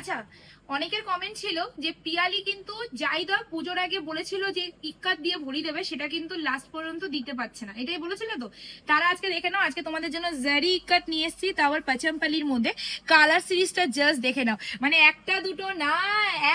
আচ্ছা অনেকের কমেন্ট ছিল যে পিয়ালি কিন্তু যাই জাইদা পুজোর আগে বলেছিল যে ইক্কাত দিয়ে ভরি দেবে, সেটা কিন্তু লাস্ট পর্যন্ত দিতে পারছে না। এটাই বলেছিল তো? তারা আজকে দেখে নাও, আজকে তোমাদের জন্য জারি ইক্কাত নিয়ে এসেছি তারপর পাচামপালির মধ্যে। কালার সিরিজটা জাস্ট দেখে নাও। মানে একটা দুটো না,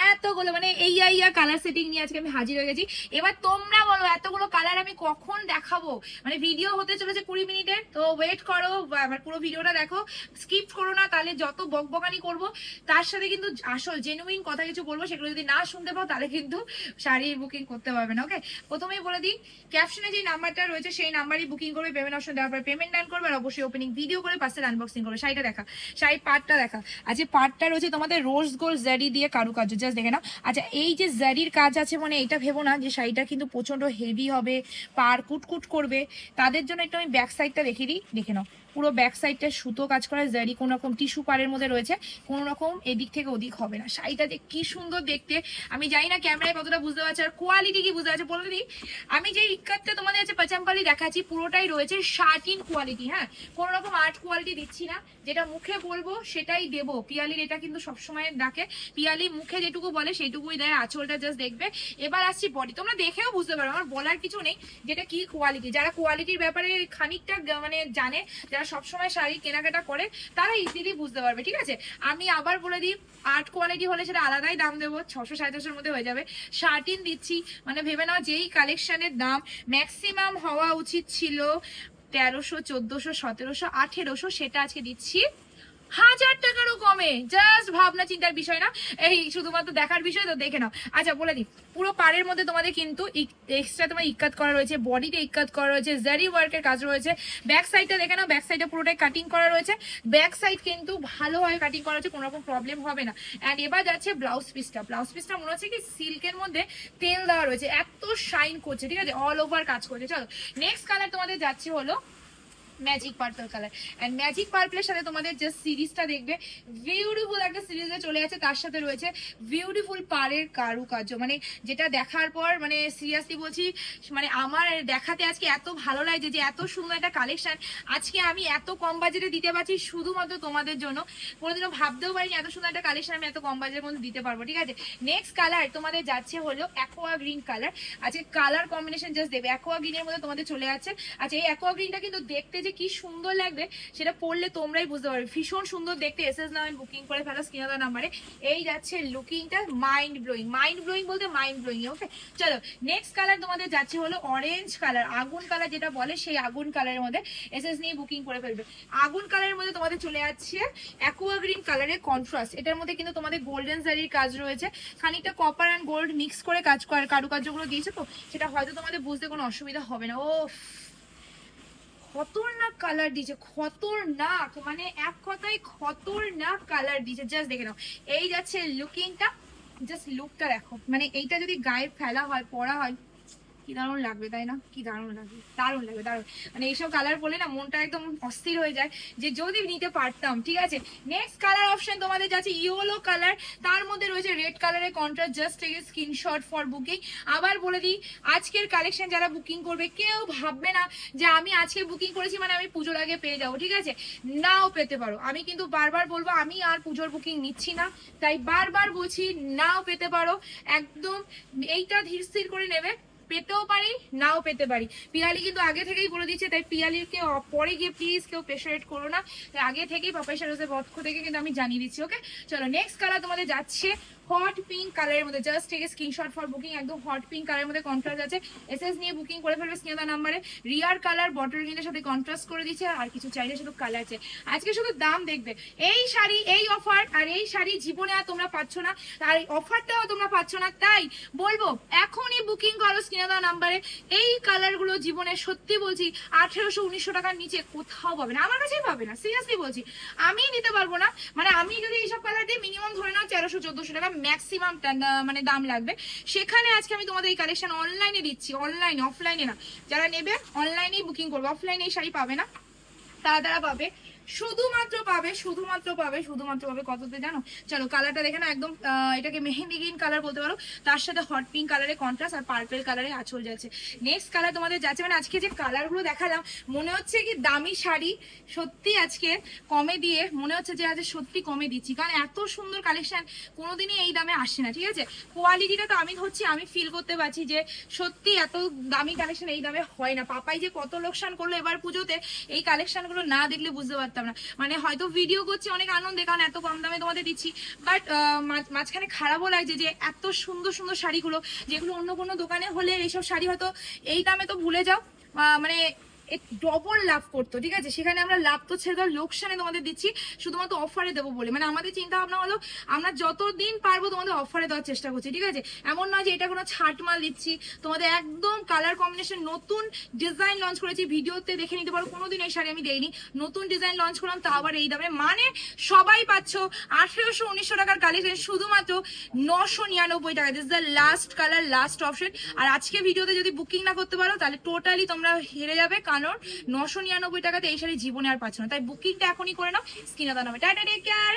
এতগুলো মানে এই ইয়া কালার সেটিং নিয়ে আজকে আমি হাজির হয়ে গেছি। এবার তোমরা বলো, এতগুলো কালার আমি কখন দেখাবো? মানে ভিডিও হতে চলেছে কুড়ি মিনিটের তো ওয়েট করো আমার পুরো ভিডিওটা দেখো। স্কিপ করো না, তাহলে যত বকবকানি করব, তার সাথে কিন্তু আসল জেনুইন কথা কিছু বলব, সেগুলো যদি না শুনতে পাও, তাহলে কিন্তু শাড়ির বুকিং করতে পারবে না ওকে প্রথমেই বলে দিই ক্যাপশনে যে নাম্বারটা রয়েছে, সেই নাম্বারই বুকিং করবে পেমেন্ট অপশন দেওয়ার পর পেমেন্ট ডান করবে, আর অবশ্যই ওপেনিং ভিডিও করে পাশের আনবক্সিং করবে। শাড়িটা দেখা, শাড়ির পার্টটা দেখা। আচ্ছা পার্টটা রয়েছে, তোমাদের রোজ গোল্ড জারি দিয়ে কারুকার্য জাস্ট দেখে নাও। আচ্ছা এই যে জারির কাজ আছে মানে এটা ভেবো না যে শাড়িটা কিন্তু প্রচণ্ড হেভি হবে, পার কুটকুট করবে। তাদের জন্য একটু আমি ব্যাক সাইডটা দেখিয়ে দিই, দেখে নাও। পুরো ব্যাক সাইডটা সুতো কাজ করা, জারি কোনো রকম টিস্যু পারের মধ্যে রয়েছে, কোনো রকম এদিক থেকে ওদিক হবে না। শাড়িটা যে কি সুন্দর দেখতে। আমি জানি না ক্যামেরায় কতটা বুঝতে পারছি আর কোয়ালিটি কি বুঝতে পারছে। বলে দিই, আমি যে ইক্কাতটা তোমাদের কাছে পাচাম্পালি দেখাচ্ছি, পুরোটাই রয়েছে শার্টিন কোয়ালিটি হ্যাঁ? কোনো রকম আর্ট কোয়ালিটি দিচ্ছি না। যেটা মুখে বলব, সেটাই দেবো। পিয়ালির এটা কিন্তু সবসময় ডাকে। পিয়ালি মুখে যেটুকু বলে, সেইটুকুই দেয়। আঁচলটা জাস্ট দেখবে। এবার আসছি বডি তোমরা দেখেও বুঝতে পারো, আমার বলার কিছু নেই। যেটা কি কোয়ালিটি যারা কোয়ালিটির ব্যাপারে খানিকটা মানে জানে, যারা সবসময় শাড়ি কেনাকাটা করে, তারা ইজিলি বুঝতে পারবে, ঠিক আছে? আমি আবার বলে দিই আর্ট কোয়ালিটি হলে সেটা আলাদাই দাম দেবো, ছশো সাড়ে ছশোর মধ্যে হয়ে যাবে। শার্টিন দিচ্ছি মানে ভেবে নাও যেই কালেকশনের দাম ম্যাক্সিমাম হওয়া উচিত ছিল তেরোশো, চোদ্দোশো, সতেরোশো, আঠেরোশো, সেটা আজকে দিচ্ছি। হাজার টাকারও কমে। জাস্ট ভাবনা চিন্তার বিষয় না। এই শুধুমাত্র দেখার বিষয় তো দেখে নাও। আচ্ছা বলে দিই। পুরো পাড়ের মধ্যে তোমাদের কিন্তু এক্সট্রা তোমার ইক্কাত করা রয়েছে বডিতে ইক্কাত করা রয়েছে জারি ওয়ার্কের কাজ রয়েছে। ব্যাক সাইডটা দেখে নাও ব্যাক সাইডটা পুরোটাই কাটিং করা রয়েছে। ব্যাক সাইড কিন্তু ভালোভাবে কাটিং করা হয়েছে কোনো রকম প্রবলেম হবে না। অ্যান্ড এবার যাচ্ছে ব্লাউজ পিসটা ব্লাউজ পিসটা মনে হচ্ছে কি সিল্কের মধ্যে তেল দেওয়া রয়েছে। এত শাইন করছে, ঠিক আছে? অল ওভার কাজ করছে। চলো নেক্সট কালার তোমাদের যাচ্ছে হলো magic purple colour and magic পার্পলের সাথে তোমাদের যে সিরিজটা দেখবে। বিউটিফুল একটা সিরিজে চলে আছে তার সাথে রয়েছে বিউটিফুল পাড়ের কারুকার্য। মানে যেটা দেখার পর মানে সিরিয়াসলি বলছি মানে আমার দেখাতে আজকে এত ভালো লাগছে যে এত সুন্দর একটা কালেকশন আজকে আমি এত কম বাজেটে দিতে পারছি শুধুমাত্র তোমাদের জন্য। কোনোদিনও ভাবতেও পারিনি এত সুন্দর একটা কালেকশন আমি এত কম বাজেটের মধ্যে দিতে পারব, ঠিক আছে? নেক্সট কালার তোমাদের যাচ্ছে হলো অ্যাকোয়া গ্রিন কালার আজকে কালার কম্বিনেশন জাস্ট দেবে। অ্যাকোয়া গ্রিনের মধ্যে তোমাদের চলে যাচ্ছে। আচ্ছা এই অ্যাকোয়া গ্রিনটা কিন্তু দেখতে যে কি সুন্দর লাগবে সেটা পড়লে তোমরাই বুঝতে পারবে। ভীষণ সুন্দর দেখতে এস এস নামের বুকিং করে ফেলো স্ক্রিনার নাম্বারে এই যাচ্ছে লুকিংটা মাইন্ড ব্লোয়িং মাইন্ড ব্লোয়িং বলতে মাইন্ড ব্লোয়িং ওকে চলো নেক্সট কালার তোমাদের যাচ্ছে হলো অরেঞ্জ কালার আগুন কালার যেটা বলে সেই আগুন কালারের মধ্যে এস এস নিয়ে বুকিং করে ফেলবে। আগুন কালারের মধ্যে তোমাদের চলে যাচ্ছে অ্যাকোয়া গ্রিন কালারের কন্ট্রাস্ট এটার মধ্যে কিন্তু তোমাদের গোল্ডেন জারির কাজ রয়েছে। খানিকটা কপার অ্যান্ড গোল্ড মিক্স করে কাজ কারুকার্যগুলো দিয়েছে তো, সেটা হয়তো তোমাদের বুঝতে কোনো অসুবিধা হবে না। ও খতরনাক কালার দিয়েছে, খতরনাক মানে এক কথায় খতরনাক কালার দিয়েছে। জাস্ট দেখে নাও, এই যাচ্ছে লুকিংটা জাস্ট লুকটা দেখো। মানে এইটা যদি গায়ে ফেলা হয় পরা হয় কি দারুণ লাগবে তাই না? কি দারুণ লাগবে দারুণ লাগবে, দারুণ। মানে এইসব কালার বলে না মনটা একদম অস্থির হয়ে যায় যে যদি নিতে পারতাম, ঠিক আছে? নেক্সট কালার অপশন তোমাদের যাচ্ছে ইয়েলো কালার তার মধ্যে রয়েছে রেড কালারের কন্ট্রাস্ট জাস্ট থেকে স্ক্রিনশট ফর বুকিং আবার বলে দিই, আজকের কালেকশন যারা বুকিং করবে, কেউ ভাববে না যে আমি আজকে বুকিং করেছি মানে আমি পুজোর আগে পেয়ে যাব, ঠিক আছে? নাও পেতে পারো। আমি কিন্তু বারবার বলব, আমি আর পুজোর বুকিং নিচ্ছি না। তাই বারবার বলছি, নাও পেতে পারো। একদম এইটা ধীর স্থির করে নেবে। পেতেও পারি, নাও পেতে পারি। পিয়ালি কিন্তু আগে থেকেই বলে দিচ্ছে, তাই পিয়ালিকে পরে গিয়ে প্লিজ কেউ প্রেশারেট করো না। তাই আগে থেকেই পাপাই সারোজের পক্ষ থেকে কিন্তু আমি জানিয়ে দিচ্ছি ওকে চলো নেক্সট কালার তোমাদের যাচ্ছে হট পিঙ্ক কালারের মধ্যে জাস্ট থেকে স্ক্রিনশট ফর বুকিং একদম হট পিঙ্ক কালারের মধ্যে কন্ট্রাস্ট আছে। এসএস নিয়ে বুকিং করে ফেলবে স্ক্রিনার নাম্বারে। রিয়ার কালার বটল গ্রিনের সাথে কন্ট্রাস্ট করে দিচ্ছে আর কিছু চাইলে শুধু কালার আছে। আজকে শুধু দাম দেখবে। এই শাড়ি, এই অফার আর এই শাড়ি জীবনে আর তোমরা পাচ্ছ না। আর এই অফারটাও তোমরা পাচ্ছ না। তাই বলব, এখনই বুকিং করো স্ক্রিনার নাম্বারে। এই কালারগুলো জীবনে সত্যি বলছি, আঠেরোশো, উনিশশো টাকার নিচে কোথাও পাবে না। আমার কাছেই পাবে না। সিরিয়াসলি বলছি। আমি নিতে পারব না। মানে আমি যদি এইসব কালার দিই মিনিমাম তেরোশো চোদ্দশো টাকা ম্যাক্সিমাম মানে দাম লাগবে। সেখানে আজকে আমি তোমাদের এই কালেকশন অনলাইনে দিচ্ছি। অনলাইনে অফলাইনে না। যারা নেবে অনলাইনেই বুকিং করবে। অফলাইনে এই শাড়ি পাবে না। তারা তারা পাবে। শুধুমাত্র পাবে শুধুমাত্র পাবে শুধুমাত্র পাবে কততে জানো? চলো কালারটা দেখে না একদম এটাকে মেহেন্দি গ্রিন কালার বলতে পারো। তার সাথে হট পিঙ্ক কালারে কন্ট্রাস্ট আর পার্পেল কালারে আঁচল যাচ্ছে। নেক্সট কালার তোমাদের যাচ্ছে মানে আজকে যে কালারগুলো দেখালাম, মনে হচ্ছে কি দামি শাড়ি, সত্যি আজকে কমে দিয়ে মনে হচ্ছে যে আজ সত্যি কমে দিচ্ছি। কারণ এত সুন্দর কালেকশন কোনোদিনই এই দামে আসে না, ঠিক আছে? কোয়ালিটিটা তো আমি হচ্ছে আমি ফিল করতে পারছি যে সত্যি এত দামি কালেকশন এই দামে হয় না। পাপাই যে কত লোকসান করল এবার পুজোতে, এই কালেকশনগুলো না দেখলে বুঝতে পারতাম না। মানে হয়তো ভিডিও করছি, অনেক আনন্দে, কারণ এত কম দামে তোমাদের দিচ্ছি। বাট মাঝখানে খারাপও লাগছে যে এত সুন্দর সুন্দর শাড়িগুলো, যেগুলো অন্য কোনো দোকানে হলে এইসব শাড়ি হয়তো এই দামে তো ভুলে যাও। মানে ডবল লাভ করতো, ঠিক আছে? সেখানে আমরা লাভ তো ছেড়ে দেওয়ার লোকসানে তোমাদের দিচ্ছি, শুধুমাত্র অফারে দেবো বলে। মানে আমাদের চিন্তা ভাবনা হলো, আমরা যতদিন পারব তোমাদের অফারে দেওয়ার চেষ্টা করছি, ঠিক আছে? এমন নয় যে এটা কোনো ছাট মাল দিচ্ছি, তোমাদের একদম কালার কম্বিনেশন নতুন ডিজাইন লঞ্চ করেছি, ভিডিওতে দেখে নিতে পারো, কোনোদিন এই শাড়ি আমি দেইনি। নতুন ডিজাইন লঞ্চ করলাম তা আবার এই দামে। মানে সবাই পাচ্ছ আঠেরোশো, উনিশশো টাকার কালেকশন শুধুমাত্র নশো নিরানব্বই টাকা। This the last colour last option আর আজকে ভিডিওতে যদি বুকিং না করতে পারো, তাহলে টোটালি তোমরা হেরে যাবে কারণ নশো নিরানব্বই টাকাতে এই শাড়ি জীবনে আর পাচ্ছ না। তাই বুকিংটা এখনই করে নাও স্কিনে নামে টাটা টেক কেয়ার